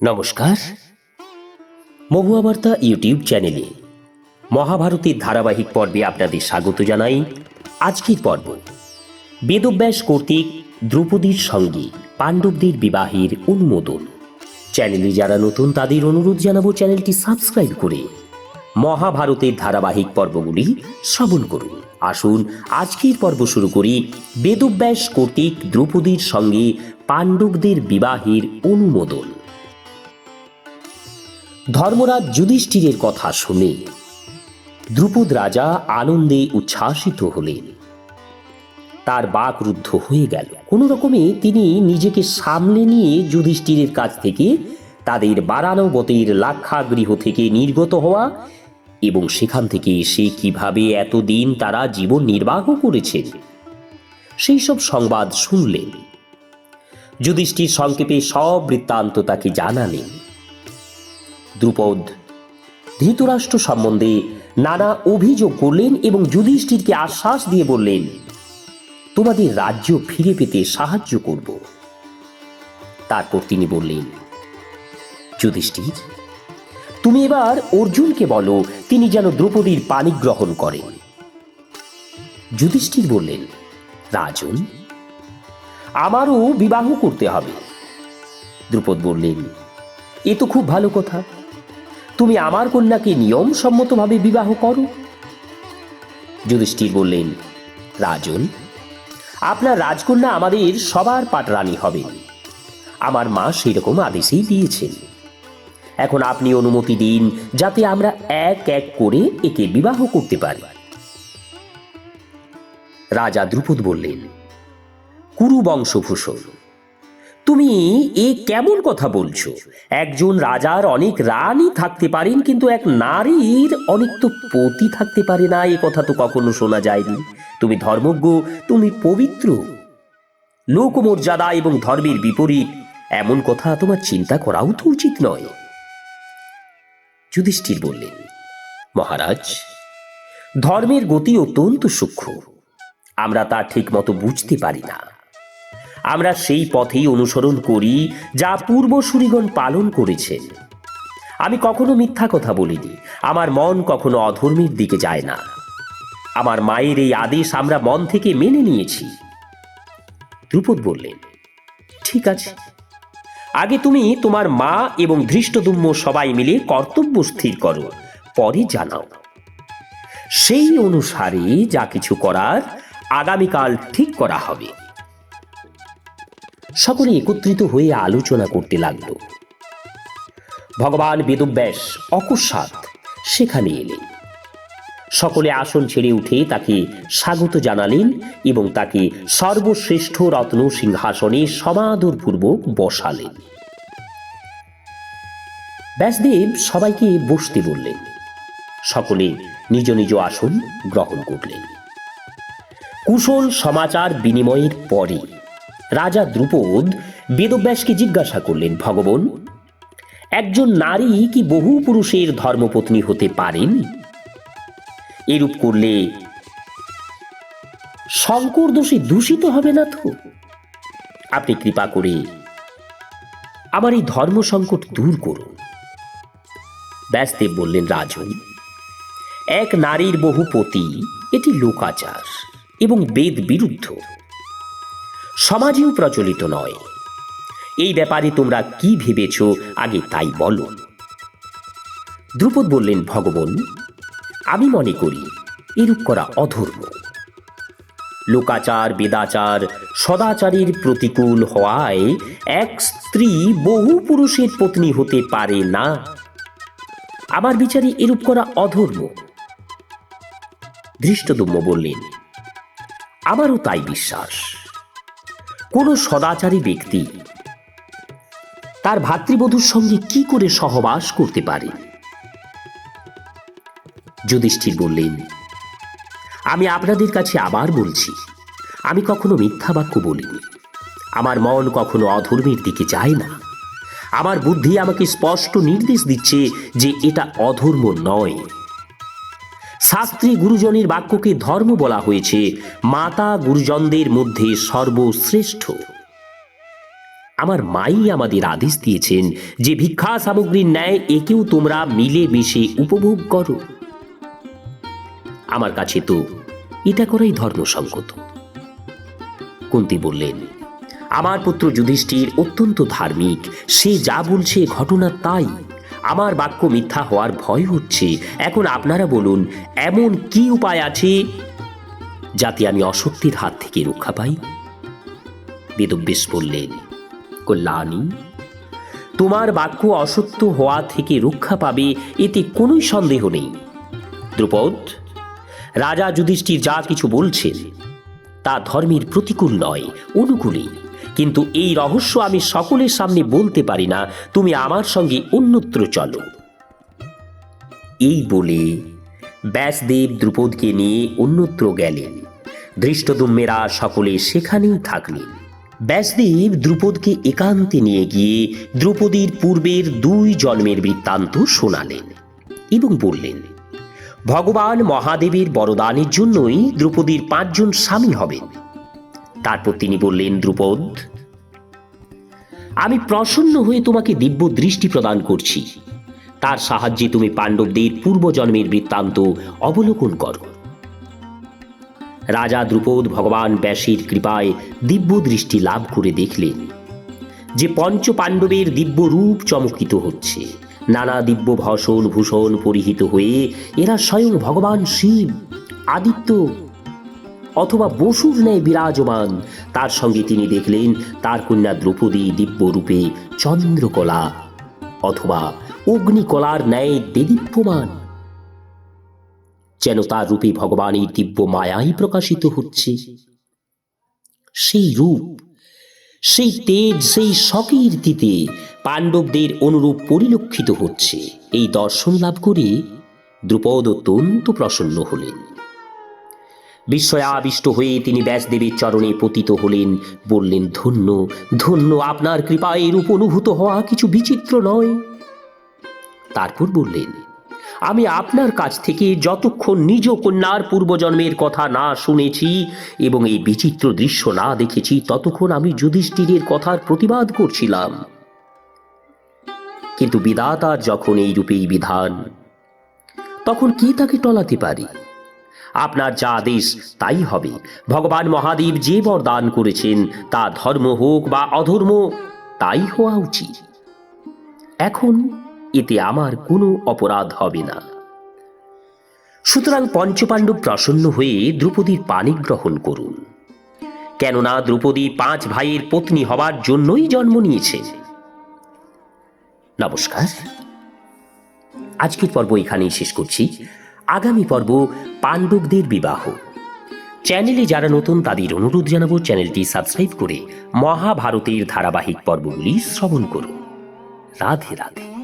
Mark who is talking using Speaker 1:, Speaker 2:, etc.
Speaker 1: নমস্কার। মহুয়া বার্তা ইউটিউব চ্যানেলে মহাভারতের ধারাবাহিক পর্বে আপনাদের স্বাগত জানাই আজকের পর্ব। বেদব্যাস কর্তৃক দ্রৌপদীর সঙ্গে পাণ্ডবদের বিবাহের অনুমোদন। চ্যানেলে যারা নতুন, তাদের অনুরোধ জানাব চ্যানেলটি সাবস্ক্রাইব করে মহাভারতের ধারাবাহিক পর্বগুলি শ্রবণ করুন। আসুন, আজকের পর্ব শুরু করি বেদব্যাস কর্তৃক দ্রৌপদীর সঙ্গে পাণ্ডবদের বিবাহের অনুমোদন। ধর্মরাজ যুধিষ্ঠিরের কথা শুনে দ্রুপদ রাজা আনন্দে উচ্ছ্বাসিত হলেন। তার বাক রুদ্ধ হয়ে গেল। কোনো রকমে তিনি নিজেকে সামলে নিয়ে যুধিষ্ঠিরের কাছ থেকে তাদের বারানবতের লাক্ষাগৃহ থেকে নির্গত হওয়া এবং সেখান থেকে এসে কীভাবে এতদিন তারা জীবন নির্বাহ করেছে সেই সব সংবাদ শুনলেন। যুধিষ্ঠির সংক্ষেপে সব বৃত্তান্ত তাকে জানালেন। দ্রুপদ। ধৃতরাষ্ট্র সম্বন্ধে নানা অভিযোগ করলেন এবং যুধিষ্ঠিরকে আশ্বাস দিয়ে বললেন, তোমাদের রাজ্য ফিরে পেতে সাহায্য করব। তারপর তিনি বললেন, যুধিষ্ঠির, তুমি এবার অর্জুনকে বলো, তিনি যেন দ্রৌপদীর পানি গ্রহণ করেন। যুধিষ্ঠির বললেন, রাজন, আমারও বিবাহ করতে হবে। দ্রুপদ বললেন, এ তো খুব ভালো কথা। তুমি আমার কন্যাকে নিয়ম সম্মতভাবে বিবাহ করো? যুধিষ্ঠির বললেন, রাজন, আপনার রাজকন্যা আমাদের সবার পাটরানী হবেন। আমার মা সেরকম আদেশেই দিয়েছেন। এখন আপনি অনুমতি দিন যাতে আমরা এক এক করে একে বিবাহ করতে পারি। রাজা দ্রুপদ বললেন, কুরু বংশভূষণ তুমি এ কেমন কথা বলছো? একজন রাজার অনেক রানী থাকতে পারেন, কিন্তু এক নারীর অনেক তো পতি থাকতে পারে না, এ কথা তো কখনো শোনা যায়নি। তুমি ধর্মজ্ঞ, তুমি পবিত্র। লোকমর্যাদা এবং ধর্মের বিপরীত, এমন কথা তোমার চিন্তা করাও তো উচিত নয়। যুধিষ্ঠির বললেন, মহারাজ, ধর্মের গতি অত্যন্ত সূক্ষ্ম। আমরা তা ঠিক মতো বুঝতে পারি না। আমরা সেই পথেই অনুসরণ করি, যা পূর্বসূরিগণ পালন করেছে। আমি কখনো মিথ্যা কথা বলিনি, আমার মন কখনো অধর্মের দিকে যায় না। আমার মায়ের এই আদেশ আমরা মন থেকে মেনে নিয়েছি। দ্রুপদ বললেন, ঠিক আছে। আগে তুমি তোমার মা এবং ধৃষ্টদুম্ম সবাই মিলে কর্তব্য স্থির করো, পরে জানাও। সেই অনুসারে যা কিছু করার আগামীকাল ঠিক করা হবে। সকলে একত্রিত হয়ে আলোচনা করতে লাগল। ভগবান বেদব্যাস অকস্মাৎ সেখানে এলেন। সকলে আসন ছেড়ে উঠে তাকে স্বাগত জানালেন এবং তাকে সর্বশ্রেষ্ঠ রত্ন সিংহাসনে সমাদরপূর্বক বসালেন। ব্যাসদেব সবাইকে বসতে বললেন। সকলে নিজ নিজ আসন গ্রহণ করলেন। কুশল সমাচার বিনিময়ের পরে রাজা দ্রুপদ বেদব্যাসকে জিজ্ঞাসা করলেন, ভগবান, একজন নারী কি বহু পুরুষের ধর্মপত্নী হতে পারেন? এরূপ করলে শঙ্কর দোষে দূষিত হবে না তো? আপনি কৃপা করে আমার এই ধর্ম সংকট দূর করুন। ব্যাসদেব বললেন, রাজন, এক নারীর বহু পতি, এটি লোকাচার এবং বেদ বিরুদ্ধ। সমাজেও প্রচলিত নয়। এই ব্যাপারে তোমরা কি ভেবেছ? আগে তাই বলো। দ্রুপদ বললেন, ভগবান, আমি মনে করি এরূপ করা অধর্ম। লোকাচার, বেদাচার, সদাচারের প্রতিকূল হওয়ায় এক স্ত্রী বহু পুরুষের পত্নী হতে পারে না। আমার বিচারে এরূপ করা অধর্ম। ধৃষ্টদম্য বললেন, আমারও তাই বিশ্বাস। কোনো সদাচারী ব্যক্তি তার ভাতৃবধূর সঙ্গে কি করে সহবাস করতে পারে? যুধিষ্ঠির বললেন, আমি আপনাদের কাছে আবার বলছি, আমি কখনো মিথ্যা বাক্য বলিনি। আমার মন কখনো অধর্মের দিকে যায় না। আমার বুদ্ধি আমাকে স্পষ্ট নির্দেশ দিচ্ছে যে এটা অধর্ম নয়। শাস্ত্রী গুরুজনের বাক্যকে ধর্ম বলা হয়েছে। মাতা গুরুজনদের মধ্যে সর্বশ্রেষ্ঠ। আমার মাই আমাদের আদেশ দিয়েছেন যে ভিক্ষা সামগ্রীর ন্যায় একেও তোমরা মিলে মিশে উপভোগ করো। আমার কাছে তো এটা করাই ধর্মসঙ্গত। কুন্তি বললেন, আমার পুত্র যুধিষ্ঠির অত্যন্ত ধার্মিক, সে যা বলছে ঘটনা তাই। আমার বাক্য মিথ্যা হওয়ার ভয় হচ্ছে। এখন আপনারা বলুন, এমন কি উপায় আছে যাতে আমি অসত্যের হাত থেকে রক্ষা পাই? বেদব্যেশ বললেন, কল্যাণী, তোমার বাক্য অসত্য হওয়া থেকে রক্ষা পাবে এতে কোনো সন্দেহ নেই। দ্রুপদ, রাজা যুধিষ্ঠির যা কিছু বলছেন, তা ধর্মের প্রতিকূল নয়, অনুকূলেই। কিন্তু এই রহস্য আমি সকলের সামনে বলতে পারি না। তুমি আমার সঙ্গে অন্যত্র চলো। এই বলে ব্যাসদেব দ্রুপদকে নিয়ে অন্যত্র গেলেন। ধৃষ্টদুম্মেরা সকলে সেখানেই থাকলেন। ব্যাসদেব দ্রুপদকে একান্তে নিয়ে গিয়ে দ্রৌপদীর পূর্বের দুই জন্মের বৃত্তান্ত শোনালেন এবং বললেন, ভগবান মহাদেবের বরদানের জন্যই দ্রৌপদীর পাঁচজন স্বামী হবেন। তারপর তিনি বললেন দ্রুপদ আমি প্রসন্ন হয়ে তোমাকে দিব্য দৃষ্টি প্রদান করছি। তার সাহায্যে তুমি পাণ্ডবদের পূর্বজন্মের বৃত্তান্ত অবলোকন করো। রাজা দ্রুপদ ভগবান ব্যাসের কৃপায় দিব্য দৃষ্টি লাভ করে দেখলেন যে পঞ্চ পাণ্ডবের দিব্য রূপ চমকিত হচ্ছে। নানা দিব্য ভসন ভূষণ পরিহিত হয়ে এরা স্বয়ং ভগবান শিব, আদিত্য অথবা বসুর ন্যায় বিরাজমান। তার সঙ্গে তিনি দেখলেন তার কন্যা দ্রৌপদী দিব্য রূপে চন্দ্রকলা অথবা অগ্নিকলার ন্যায় দেদীপ্যমান যেন তার রূপে ভগবানের দিব্য মায়াই প্রকাশিত হচ্ছে। সেই রূপ, সেই তেজ, সেই সকীর্তিতে পাণ্ডবদের অনুরূপ পরিলক্ষিত হচ্ছে। এই দর্শন লাভ করে দ্রুপদ অত্যন্ত প্রসন্ন হলেন। বিস্ময়াবিষ্ট হয়ে তিনি ব্যাসদেবের চরণে পতিত হলেন। বললেন, ধন্য ধন্য, আপনার কৃপায় এরূপ অনুভূত হওয়া কিছু বিচিত্র নয়। তারপর বললেন, আমি আপনার কাছ থেকে যতক্ষণ নিজ কন্যার পূর্বজন্মের কথা না শুনেছি এবং এই বিচিত্র দৃশ্য না দেখেছি, ততক্ষণ আমি যুধিষ্ঠিরের কথার প্রতিবাদ করছিলাম। কিন্তু বিধাতার যখন এই রূপেই বিধান, তখন কে তাকে টলাতে পারি? আপনার যা আদেশ, তাই হবে। ভগবান মহাদেব যে বরদান করেছেন, তা ধর্ম হোক বা অধর্ম, তাই হওয়া উচিত। এখন এতে আমার কোনো অপরাধ হবে না। সুতরাং পঞ্চপাণ্ডব প্রসন্ন হয়ে দ্রৌপদীর পানি গ্রহণ করুন। কেননা দ্রৌপদী পাঁচ ভাইয়ের পত্নী হবার জন্যই জন্ম নিয়েছে। নমস্কার। আজকের পর্ব এখানেই শেষ করছি। আগামী পর্ব পাণ্ডবদের বিবাহ। চ্যানেলে যারা নতুন, তাদের অনুরোধ জানাব চ্যানেলটি সাবস্ক্রাইব করে মহাভারতের ধারাবাহিক পর্বগুলি শ্রবণ করুন। রাধে রাধে।